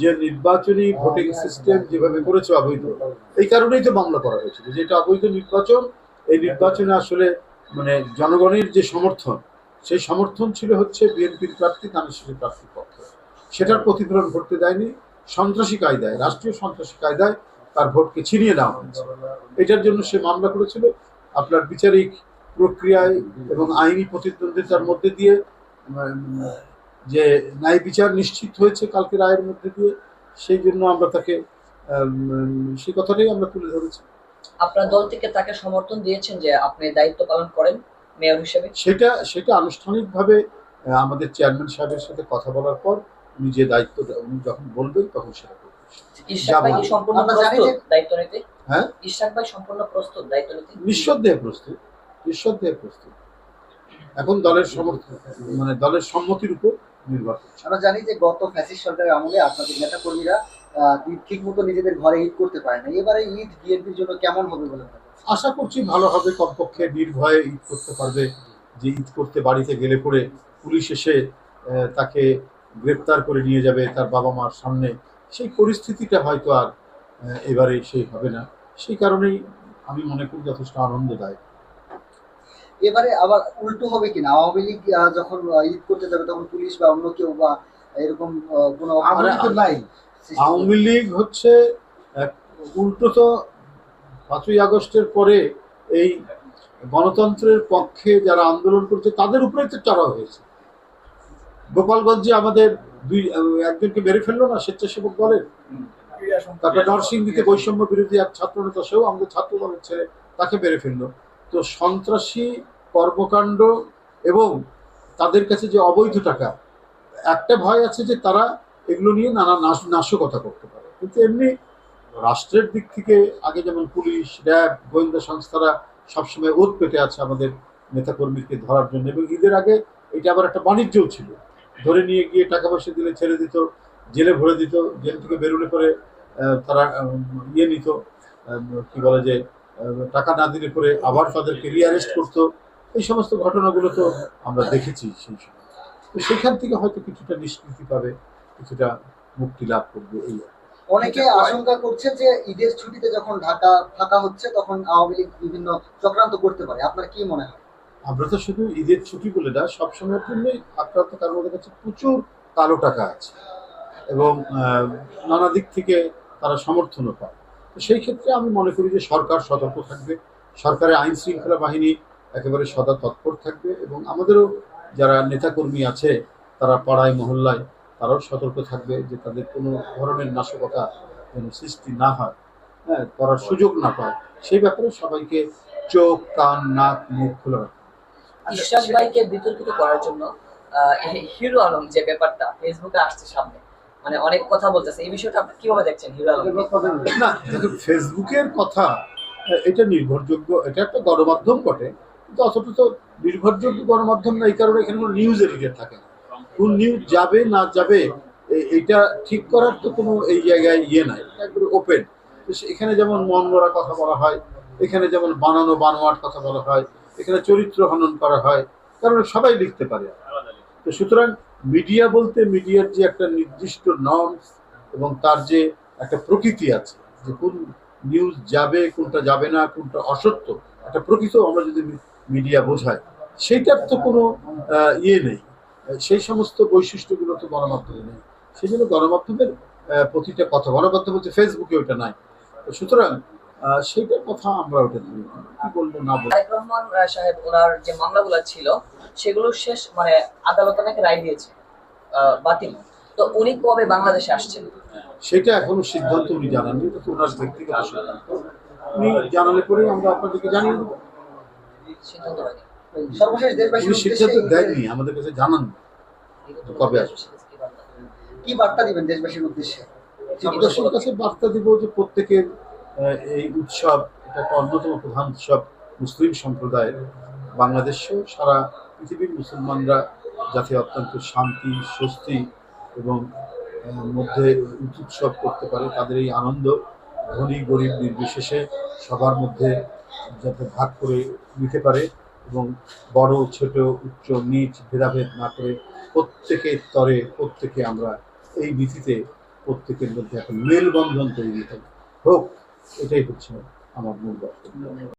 যে নির্বাচনী voting system যেভাবে করেছে অবৈধ, এই কারণেই তো মামলা করা হয়েছিল যে এটা অবৈধ নির্বাচন, এই নির্বাচনে আসলে মানে জনগণের যে সমর্থন, সেই সমর্থন ছিল হচ্ছে বিএনপির প্রার্থী ধানের প্রার্থীর পক্ষে। সেটার প্রতিফলন ঘটতে দেয়নি, সন্ত্রাসী কায়দায়, রাষ্ট্রীয় সন্ত্রাসী কায়দায় তার ভোটকে ছিনিয়ে নেওয়া হয়েছে। এটার জন্য সে মামলা করেছিল। আপনার বিচারিক প্রক্রিয়ায় এবং আইনি প্রতিদ্বন্দ্বিতার মধ্যে দিয়ে যে ন্যায় বিচার নিশ্চিত হয়েছে কালকে রায়ের মধ্যে দিয়ে সেই জন্য আমরা তাকে সেই কথাটাই আমরা তুলে ধরেছি। আপনার দল থেকে তাকে সমর্থন দিয়েছেন যে আপনি দায়িত্ব পালন করেন মেয়র হিসেবে? সেটা সেটা আনুষ্ঠানিকভাবে আমাদের চেয়ারম্যান সাহেবের সাথে কথা বলার পর উনি যে দায়িত্বটা উনি যখন বলবেন তখন সেটা দায়িত্ব হ্যাঁ? ইশাক ভাই সম্পূর্ণ প্রস্তুত দায়িত্ব নিতে? নিঃসন্দেহে প্রস্তুত নিঃসন্দেহে প্রস্তুত। এখন দলের সমর্থন মানে দলের সম্মতির উপর নির্ভর আমরা জানি যে গত ফ্যাসিস্ট সরকারের আমলে আপনাদের নেতা কর্মীরা ঠিক মতো নিজেদের ঘরে ঈদ করতে পারে না এবারে ঈদ বিএনপির জন্য কেমন হবে বলে আশা করছি ভালো হবে কমপক্ষে নির্ভয়ে ঈদ করতে পারবে। যে ঈদ করতে বাড়িতে গেলে পরে পুলিশ এসে তাকে গ্রেপ্তার করে নিয়ে যাবে তার বাবা মার সামনে সেই পরিস্থিতিটা হয়তো আর এবারে সেই হবে না। সেই কারণেই আমি মনে করি যথেষ্ট আনন্দদায়ক। এবারে আবার উল্টো হবে কিনা? আওয়ামী লীগ যখন ঈদ করতে যাবে তখন পুলিশ বা অন্য কেউ বা এরকম কোনো নাই? আওয়ামী লীগ হচ্ছে উল্টো তো পাঁচই আগস্টের পরে এই গণতন্ত্রের পক্ষে যারা আন্দোলন করছে তাদের উপরেই তো চড়াও হয়েছে। গোপালগঞ্জে আমাদের দুই একজনকে মেরে ফেলল না স্বেচ্ছাসেবক দলের? তারপরে নরসিংদীতে বৈষম্য বিরোধী এক ছাত্র নেতা সেও আমাদের ছাত্র দলের ছেলে তাকে মেরে ফেলল। তো সন্ত্রাসী কর্মকাণ্ড এবং তাদের কাছে যে অবৈধ টাকা, একটা ভয় আছে যে তারা এগুলো নিয়ে নানা নাশ- নাশকতা করতে পারে। কিন্তু এমনি রাষ্ট্রের দিক থেকে আগে যেমন পুলিশ, র্যাব, গোয়েন্দা সংস্থারা সবসময় ওত পেতে আছে আমাদের নেতাকর্মীকে ধরার জন্য এবং ঈদের আগে এটা আবার একটা বাণিজ্যও ছিল। ধরে নিয়ে গিয়ে টাকা পয়সা দিলে ছেড়ে দিত, জেলে ভরে দিত, জেল থেকে বেরোলে পরে তারা ইয়ে নিত কি বলে যে টাকা না দিলে পরে আবার তাদেরকে রিয়ারেস্ট করতো। এই সমস্ত ঘটনাগুলো তো আমরা দেখেছি সেই সময়। তো সেখান থেকে হয়তো কিছুটা নিষ্কৃতি পাবে কিছুটা মুক্তি লাভ করবে এই অনেকে আশঙ্কা করছে যে ঈদের ছুটিতে যখন ঢাকা ফাঁকা হচ্ছে তখন আওয়ামী লীগ বিভিন্ন চক্রান্ত করতে পারে। আপনার কি মনে হয়? আমরা তো শুধু ঈদের ছুটি বলে না সবসময়ের জন্যই আক্রান্ত কারণ ওদের কাছে প্রচুর কালো টাকা আছে এবং নানা দিক থেকে তারা সমর্থনও পায়। তো সেই ক্ষেত্রে আমি মনে করি যে সরকার সতর্ক থাকবে। সরকারের আইন শৃঙ্খলা বাহিনী একেবারে সদা তৎপর থাকবে এবং আমাদেরও যারা নেতাকর্মী আছে তারা পাড়ায় মহল্লায় তারাও সতর্ক থাকবে যে তাদের কোনো ধরনের নাশকতা যেন সৃষ্টি না হয় হ্যাঁ করার সুযোগ না পায়। সেই ব্যাপারে সবাইকে চোখ কান নাক মুখ খোলা রাখবে ইশাক ভাইকে বিতর্কিত করার জন্য আহ, হিরো আলম যে ব্যাপারটা ফেসবুকে আসছে সামনে মানে অনেক কথা বলতেছে এই বিষয়টা আপনি কীভাবে দেখছেন হিরো আলম না ফেসবুকের কথা এটা নির্ভরযোগ্য এটা একটা গণমাধ্যম বটে। কিন্তু তো নির্ভরযোগ্য গণমাধ্যম না এই কারণে এখানে কোনো নিউজ এডিটর থাকে না। কোন নিউজ যাবে না যাবে এ- এটা ঠিক করার তো কোনো এই জায়গায় ইয়ে নাই। একবারে ওপেন এখানে যেমন মন গড়া কথা বলা হয় এখানে যেমন বানানো বানোয়াট কথা বলা হয় এখানে চরিত্র হনন করা হয় কারণ সবাই লিখতে পারে। তো সুতরাং মিডিয়া বলতে মিডিয়ার যে একটা নির্দিষ্ট নর্মস এবং তার যে একটা প্রকৃতি আছে যে কোন নিউজ যাবে কোনটা যাবে না কোনটা অসত্য একটা প্রকৃত আমরা যদি মিডিয়া বোঝায় সেইটার তো কোনো ইয়ে নেই। সেই সমস্ত বৈশিষ্ট্যগুলো তো গণমাধ্যমে নেই। সেই জন্য গণমাধ্যমের প্রতিটা কথা গণমাধ্যম বলতে ফেসবুকে ওটা নাই। তো সুতরাং সেইটার কথা আমরা ওটা ধরি। কি বলব না বলব। রহমান সাহেব ওনার যে মামলাগুলো ছিল সেগুলো শেষ মানে আদালত নাকি রায় দিয়েছে বাতিল। তো উনি কবে বাংলাদেশে আসছেন? সেটা এখনও সিদ্ধান্ত উনি জানাননি ওনার ব্যক্তিগত সিদ্ধান্ত। উনি জানালে পরেই আমরা আপনাদেরকে জানিয়ে দেবো। সিদ্ধান্ত হয়নি। সর্বশেষ দেশবাসীর সিদ্ধান্ত উদ্দেশ্যে আমাদের কাছে জানান। কবে আসবে? কি বার্তা দিবেন দেশবাসীর উদ্দেশ্যে? দেশের কাছে বার্তা দিব যে প্রত্যেকের এই উৎসব এটা একটা অন্যতম প্রধান উৎসব মুসলিম সম্প্রদায়ের বাংলাদেশেও সারা পৃথিবীর মুসলমানরা যাতে অত্যন্ত শান্তি স্বস্তি এবং মধ্যে উৎসব করতে পারে তাদের এই আনন্দ ধনী গরিব নির্বিশেষে সবার মধ্যে যাতে ভাগ করে নিতে পারে এবং বড়, ছোট, উচ্চ, নিচ ভেদাভেদ না করে প্রত্যেকের তরে প্রত্যেকে আমরা এই নীতিতে প্রত্যেকের মধ্যে একটা মেলবন্ধন তৈরি হবে হোক, এটাই হচ্ছে আমার মূল বক্তব্য।